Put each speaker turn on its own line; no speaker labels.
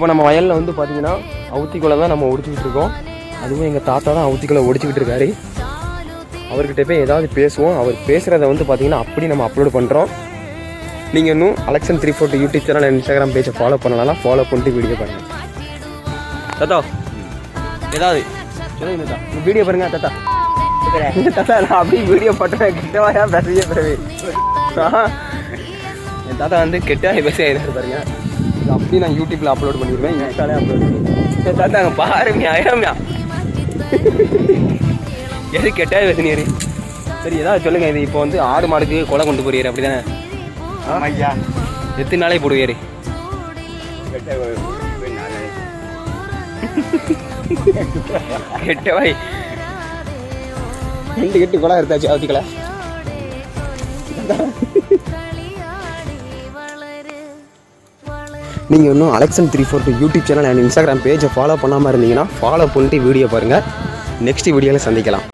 இப்போ நம்ம வயலில் வந்து பார்த்தீங்கன்னா அவுத்திக்குள்ளே தான் நம்ம ஒடிச்சிக்கிட்டு இருக்கோம். அதுவும் எங்கள் தாத்தா தான் அவுத்திக்குள்ளே ஒடிச்சிக்கிட்டு இருக்காரு. அவர்கிட்ட போய் ஏதாவது பேசுவோம். அவர் பேசுகிறத வந்து பார்த்தீங்கன்னா அப்படி நம்ம அப்லோட் பண்ணுறோம் நீங்கள் இன்னும் election three forty YouTube channel Instagram பேஜை ஃபாலோ பண்ணலாம் ஃபாலோ பண்ணிட்டு வீடியோ பாருங்கள் தாத்தா ஏதாவது? சொல்லுங்க வீடியோ பாருங்க தாத்தா. தாத்தா நான் அப்படியே வீடியோ பண்ணுறேன் கிட்டவாயா பேசவே பிறகு. என் தாத்தா வந்து கெட்டாக பேச பாருங்க. அப்படியே நான் யூடியூப்ல அப்லோட் பண்ணிடுவேன் இன்ஸ்டாலே அப்லோட் பண்ணிடுவேன். என் தாத்தா அங்கே பாருங்க ஐயாமியா எது கெட்டாக பேசுனீரு சரி ஏதாவது சொல்லுங்க இது இப்போ வந்து ஆடு மாடுக்கு கொலை கொண்டு போறீரு அப்படிதானே?
ஐயா
எத்தனை நாளைக்கு போடுவீரு?
கிட்ட.
கெட்டவாய் ரெண்டு கெட்டு கொலை எடுத்தாச்சு அவத்திக்கலை நீங்கள் இன்னும் election three four two YouTube channel and Instagram பேஜை ஃபாலோ பண்ணாமல் இருந்தீங்கன்னா ஃபாலோ பண்ணிட்டு வீடியோ பாருங்கள் நெக்ஸ்ட் வீடியோவில் சந்திக்கலாம்.